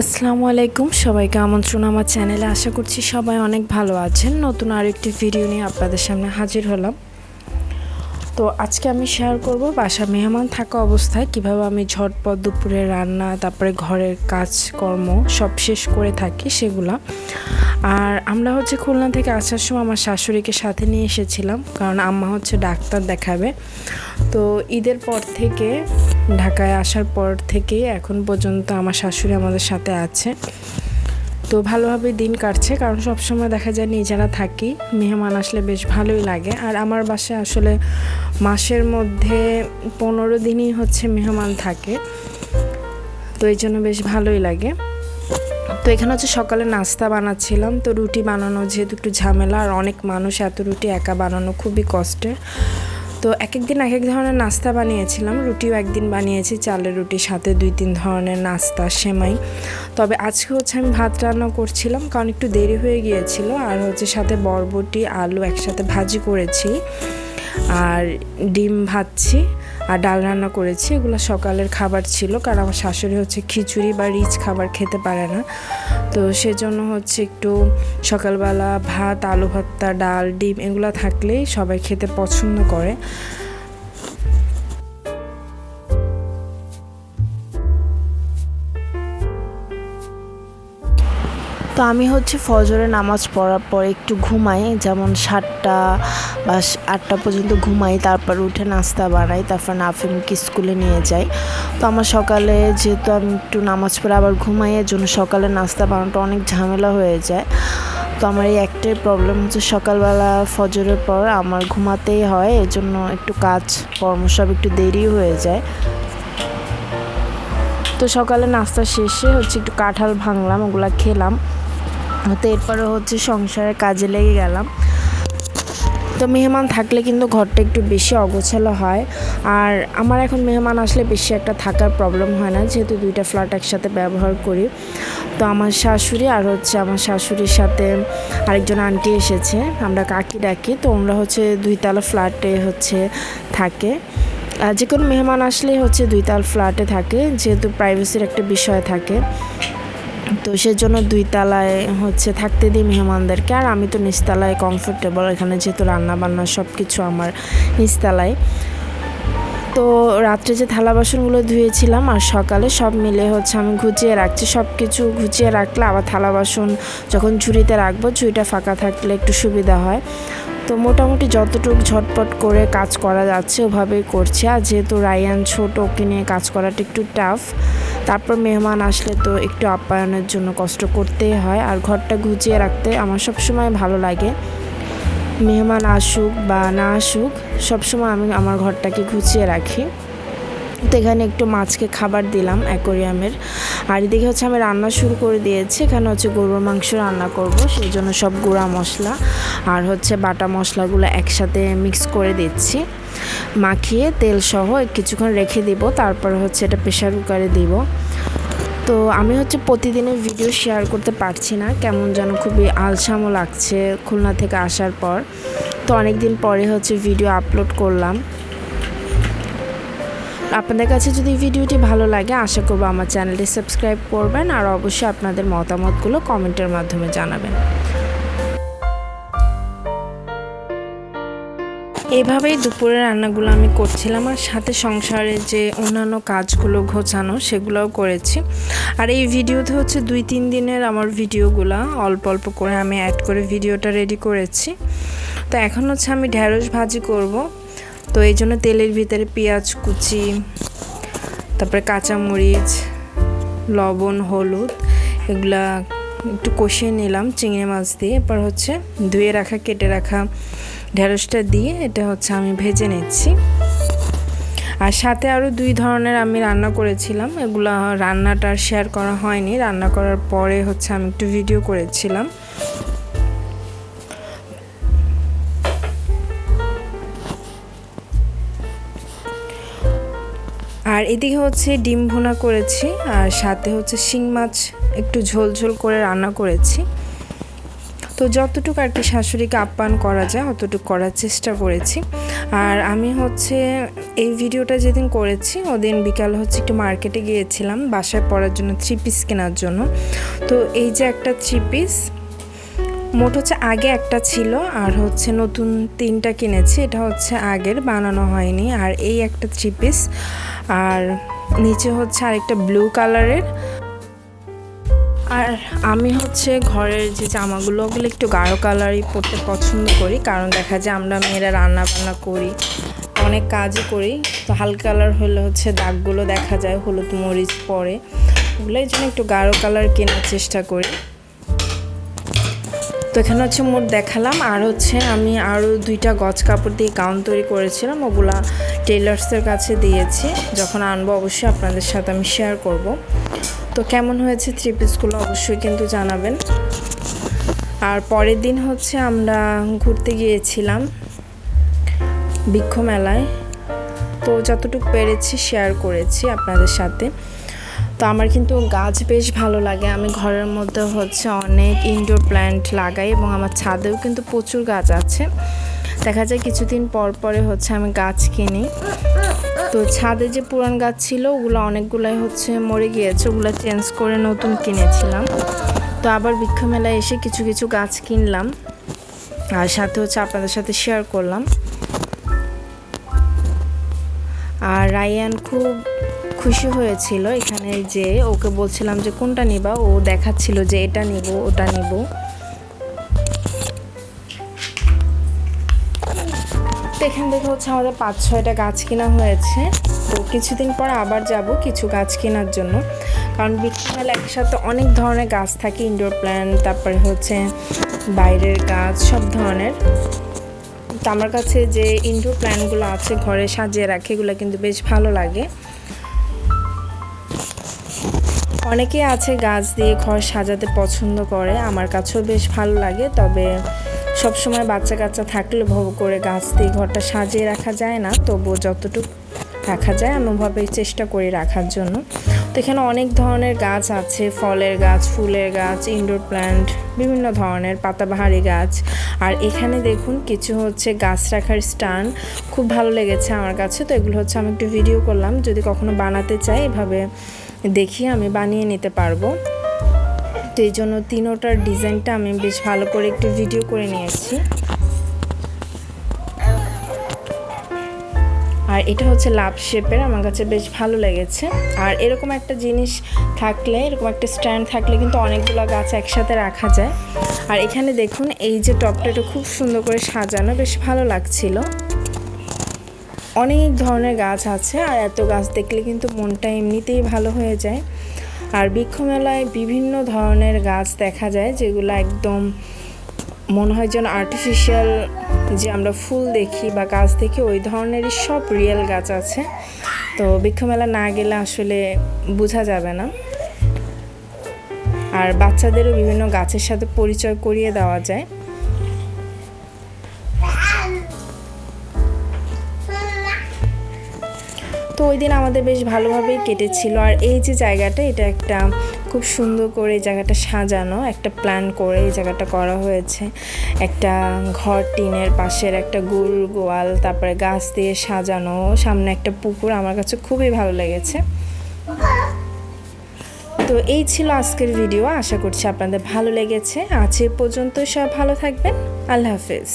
আসসালামু আলাইকুম। সবাইকে আমন্ত্রণ আমার চ্যানেলে আশা করছি সবাই অনেক ভালো আছেন। নতুন আরেকটি ভিডিও নিয়ে আপনাদের সামনে হাজির হলাম। তো আজকে আমি শেয়ার করব বাসা মেহমান থাকা অবস্থায় কীভাবে আমি ঝটপট দুপুরে রান্না, তারপরে ঘরের কাজকর্ম সব শেষ করে থাকি সেগুলা। আর আমরা হচ্ছে খুলনা থেকে আসার সময় আমার শাশুড়িকে সাথে নিয়ে এসেছিলাম, কারণ আম্মা হচ্ছে ডাক্তার দেখাবে। তো ঈদের পর থেকে, ঢাকায় আসার পর থেকে এখন পর্যন্ত আমার শাশুড়ি আমাদের সাথে আছে। তো ভালোভাবে দিন কাটছে, কারণ সবসময় দেখা যায় নিজেরা থাকি, মেহমান আসলে বেশ ভালোই লাগে। আর আমার বাসায় আসলে মাসের মধ্যে পনেরো দিনই হচ্ছে মেহমান থাকে। তো এই জন্য বেশ ভালোই লাগে। তো এখানে হচ্ছে সকালে নাস্তা বানাচ্ছিলাম। তো রুটি বানানো যেহেতু একটু ঝামেলা, আর অনেক মানুষ এত রুটি একা বানানো খুবই কষ্টের। তো এক এক দিন এক এক ধরনের নাস্তা বানিয়েছিলাম। রুটিও একদিন বানিয়েছি, চালের রুটির সাথে দুই তিন ধরনের নাস্তা, সেমাই। তবে আজকে হচ্ছে আমি ভাত রান্না করছিলাম, কারণ একটু দেরি হয়ে গিয়েছিল। আর হচ্ছে সাথে বরবটি, আলু একসাথে ভাজি করেছি। আর ডিম ভাজছি আর ডাল রান্না করেছি। এগুলো সকালের খাবার ছিল, কারণ আমার শাশুড়ি হচ্ছে খিচুড়ি বা রিচ খাবার খেতে পারে না। তো সেজন্য হচ্ছে একটু সকালবেলা ভাত, আলু ভর্তা, ডাল, ডিম এগুলো থাকলেই সবাই খেতে পছন্দ করে। তো আমি হচ্ছে ফজরে নামাজ পড়ার পর একটু ঘুমাই, যেমন সাতটা বা আটটা পর্যন্ত ঘুমাই, তারপর উঠে নাস্তা বানাই, তারপর নাফিমকে স্কুলে নিয়ে যাই। তো আমার সকালে যেহেতু আমি একটু নামাজ পড়ে আবার ঘুমাই, এর জন্য সকালে নাস্তা বানানোটা অনেক ঝামেলা হয়ে যায়। তো আমার এই একটাই প্রবলেম হচ্ছে সকালবেলা ফজরের পর আমার ঘুমাতেই হয়, এর জন্য একটু কাজ কর্ম সব একটু দেরি হয়ে যায়। তো সকালে নাস্তা শেষে হচ্ছে একটু কাঁঠাল ভাঙলাম, ওগুলা খেলাম। তো এরপরে হচ্ছে সংসারে কাজে লেগে গেলাম। তো মেহমান থাকলে কিন্তু ঘরটা একটু বেশি অগোছালো হয়। আর আমার এখন মেহমান আসলে বেশি একটা থাকার প্রবলেম হয় না, যেহেতু দুইটা ফ্ল্যাট একসাথে ব্যবহার করি। তো আমার শাশুড়ি আর হচ্ছে আমার শাশুড়ির সাথে আরেকজন আন্টি এসেছে, আমরা কাকি ডাকি, তো আমরা হচ্ছে দুইতলা ফ্ল্যাটে হচ্ছে থাকে। যে কোনো মেহমান আসলেই হচ্ছে দুইতলা ফ্ল্যাটে থাকে, যেহেতু প্রাইভেসির একটা বিষয় থাকে। তো সেজন্য দুই তালায় হচ্ছে থাকতে দিই মেহমানদেরকে। আর আমি তো নিচতলায় কমফোর্টেবল এখানে যেহেতু রান্না বান্না সব কিছু আমার নিচতলায় তো রাত্রে যে থালা বাসনগুলো ধুয়েছিলাম আর সকালে সব মিলে হচ্ছে আমি ঘুচিয়ে রাখছি। সব কিছু ঘুচিয়ে রাখলে আবার থালা বাসন যখন ঝুড়িতে রাখব, ঝুড়িটা ফাঁকা থাকলে একটু সুবিধা হয়। তো মোটামুটি যতটুকু ঝটপট করে কাজ করা যাচ্ছে ওভাবেই করছি। আর যেহেতু রায়ান ছোট, ওকে নিয়ে কাজ করাটা একটু টাফ তারপর মেহমান আসলে তো একটু আপ্যায়নের জন্য কষ্ট করতেই হয় আর ঘরটা গুছিয়ে রাখতে আমার সবসময় ভালো লাগে। মেহমান আসুক বা না আসুক, সবসময় আমি আমার ঘরটাকে গুছিয়ে রাখি। তো এখানে একটু মাছকে খাবার দিলাম অ্যাকোরিয়ামের। আর এদিকে হচ্ছে আমি রান্না শুরু করে দিয়েছি। এখানে হচ্ছে গরুর মাংস রান্না করব, সেই জন্য সব গুঁড়া মশলা আর হচ্ছে বাটা মশলাগুলো একসাথে মিক্স করে দিচ্ছি। মাখিয়ে তেল সহ কিছুক্ষণ রেখে দিব, তারপর হচ্ছে এটা প্রেশার কুকারে দিব। তো আমি হচ্ছে প্রতিদিনের ভিডিও শেয়ার করতে পারছি না, কেমন যেন খুবই আলসামও লাগছে খুলনা থেকে আসার পর। তো অনেক দিন পরে হচ্ছে ভিডিও আপলোড করলাম। আপনাদের কাছে যদি ভিডিওটি ভালো লাগে, আশা করব আমার চ্যানেলটি সাবস্ক্রাইব করবেন আর অবশ্যই আপনাদের মতামতগুলো কমেন্টের মাধ্যমে জানাবেন। এভাবেই দুপুরের রান্নাগুলো আমি করছিলাম আর সাথে সংসারে যে অন্যান্য কাজগুলো ঘোচানো সেগুলোও করেছি। আর এই ভিডিওতে হচ্ছে দুই তিন দিনের আমার ভিডিওগুলো, অল্প অল্প করে আমি অ্যাড করে ভিডিওটা রেডি করেছি। তো এখন হচ্ছে আমি ঢ্যাঁড়স ভাজি করব। তো এই জন্য তেলের ভিতরে পেঁয়াজ কুচি, তারপরে কাঁচামরিচ, লবণ, হলুদ, এগুলা একটু কষিয়ে নিলাম চিংড়ি মাছ দিয়ে। এরপর হচ্ছে ধুয়ে রাখা, কেটে রাখা ঢেঁড়সটা দিয়ে এটা হচ্ছে আমি ভেজে নিচ্ছি। আর সাথে আরও দুই ধরনের আমি রান্না করেছিলাম। এগুলো রান্নাটা শেয়ার করা হয়নি। রান্না করার পরে হচ্ছে আমি একটু ভিডিও করেছিলাম। আর এদিকে হচ্ছে ডিম ভুনা করেছি। আর সাথে হচ্ছে শিং মাছ একটু ঝোল ঝোল করে রান্না করেছি। তো যতটুকু আর কি শাশুড়িকে আপ্যায়ন করা যায়, অতটুকু করার চেষ্টা করেছি। আর আমি হচ্ছে এই ভিডিওটা যেদিন করেছি, ওদিন বিকাল হচ্ছে একটু মার্কেটে গিয়েছিলাম, বাসায় পরার জন্য থ্রি পিস কেনার জন্য। তো এই যে একটা থ্রি পিস মোট হচ্ছে আগে একটা ছিল, আর হচ্ছে নতুন তিনটা কিনেছি, এটা হচ্ছে আগের, বানানো হয়নি, আর এই একটা থ্রি পিস আর নিচে হচ্ছে আরেকটা ব্লু কালারের আর আমি হচ্ছে ঘরের যে জামাগুলো, ওগুলো একটু গাঢ় কালারই পরতে পছন্দ করি, কারণ দেখা যায় আমরা মেয়েরা রান্না বান্না করি, অনেক কাজই করি। তো হালকা কালার হলে হচ্ছে দাগগুলো দেখা যায়, হলুদ মরিচ পরে। ওগুলো এই জন্য একটু গাঢ় কালার কেনার চেষ্টা করি। তো এখানে হচ্ছে মোট দেখালাম, আর হচ্ছে আমি আরও দুইটা গজ কাপড় দিয়ে গাউন তৈরি করেছিলাম, ওগুলা টেলার্সের কাছে দিয়েছি। যখন আনব অবশ্যই আপনাদের সাথে আমি শেয়ার করব। তো কেমন হয়েছে থ্রি পিসগুলো অবশ্যই কিন্তু জানাবেন। আর পরের দিন হচ্ছে আমরা ঘুরতে গিয়েছিলাম বৃক্ষ মেলায় তো যতটুকু পেরেছি শেয়ার করেছি আপনাদের সাথে। তো আমার কিন্তু গাছ বেশ ভালো লাগে। আমি ঘরের মধ্যে হচ্ছে অনেক ইনডোর প্ল্যান্ট লাগাই এবং আমার ছাদেও কিন্তু প্রচুর গাছ আছে। দেখা যায় কিছুদিন পর পরে হচ্ছে আমি গাছ কিনি। তো ছাদে যে পুরান গাছ ছিল, ওগুলো অনেকগুলাই হচ্ছে মরে গিয়েছে। ওগুলো চেঞ্জ করে নতুন কিনেছিলাম। তো আবার বৃক্ষ মেলায় এসে কিছু কিছু গাছ কিনলাম। আর সাথে হচ্ছে আপনাদের সাথে শেয়ার করলাম। আর রায়ান খুব খুশি হয়েছিল এখানে যে, ওকে বলছিলাম যে, কোনটা নিবা? ও দেখাচ্ছিল যে, এটা নিব, ওটা নিব। এখান থেকে হচ্ছে আমাদের পাঁচ, ছয়টা গাছ কেনা হয়েছে। তো কিছুদিন পর আবার যাব কিছু গাছ কেনার জন্য। কারণ বিকেল একসাথে অনেক ধরনের গাছ থাকে ইনডোর প্ল্যান্ট তারপরে হচ্ছে বাইরের গাছ, সব ধরনের। তো আমার কাছে যে ইনডোর প্ল্যান্টগুলো আছে ঘরে সাজিয়ে রাখে, এগুলো কিন্তু বেশ ভালো লাগে। অনেকে আছে গাছ দিয়ে ঘর সাজাতে পছন্দ করে, আমার কাছেও বেশ ভালো লাগে। তবে সব সময় বাচ্চা কাচ্চা থাকলে ভব করে গাছ দিয়ে ঘরটা সাজিয়ে রাখা যায় না। তবুও যতটুকু রাখা যায় আমি চেষ্টা করি রাখার জন্য। তো এখানে অনেক ধরনের গাছ আছে, ফলের গাছ, ফুলের গাছ ইনডোর প্ল্যান্ট বিভিন্ন ধরনের পাতাবাহারি গাছ। আর এখানে দেখুন কিছু হচ্ছে গাছ রাখার স্টান। খুব ভালো লেগেছে আমার কাছে। তো এগুলো হচ্ছে আমি একটু ভিডিও করলাম। যদি কখনো বানাতে চাই এভাবে দেখি আমি বানিয়ে নিতে পারব। তো এই জন্য তিনোটার ডিজাইনটা আমি বেশ ভালো করে একটু ভিডিও করে নিয়েছি। আর এটা হচ্ছে লাভ শেপের, আমার কাছে বেশ ভালো লেগেছে। আর এরকম একটা জিনিস থাকলে, এরকম একটা স্ট্যান্ড থাকলে কিন্তু অনেকগুলো গাছ একসাথে রাখা যায়। আর এখানে দেখুন, এই যে টপটা এটা খুব সুন্দর করে সাজানো, বেশ ভালো লাগছিল। অনেক ধরনের গাছ আছে, আর এত গাছ দেখলে কিন্তু মনটা এমনিতেই ভালো হয়ে যায়। আর বৃক্ষমেলায় বিভিন্ন ধরনের গাছ দেখা যায়, যেগুলো একদম মনে হয় যেন আর্টিফিশিয়াল যে আমরা ফুল দেখি বা গাছ দেখি, ওই ধরনেরই সব রিয়েল গাছ আছে। তো বৃক্ষমেলা না গেলে আসলে বোঝা যাবে না। আর বাচ্চাদেরও বিভিন্ন গাছের সাথে পরিচয় করিয়ে দেওয়া যায়। তো ওই দিন আমাদের বেশ ভালোভাবেই কেটেছিল। আর এই যে জায়গাটা, এটা একটা খুব সুন্দর করে এই জায়গাটা সাজানো, একটা প্ল্যান করে এই জায়গাটা করা হয়েছে। একটা ঘর টিনের পাশের একটা গোল গোয়াল, তারপরে গাছ দিয়ে সাজানো, সামনে একটা পুকুর, আমার কাছে খুবই ভালো লেগেছে। তো এই ছিল আজকের ভিডিও আশা করছি আপনাদের ভালো লেগেছে। আজ এ পর্যন্ত সব ভালো থাকবেন। আল্লাহ হাফেজ।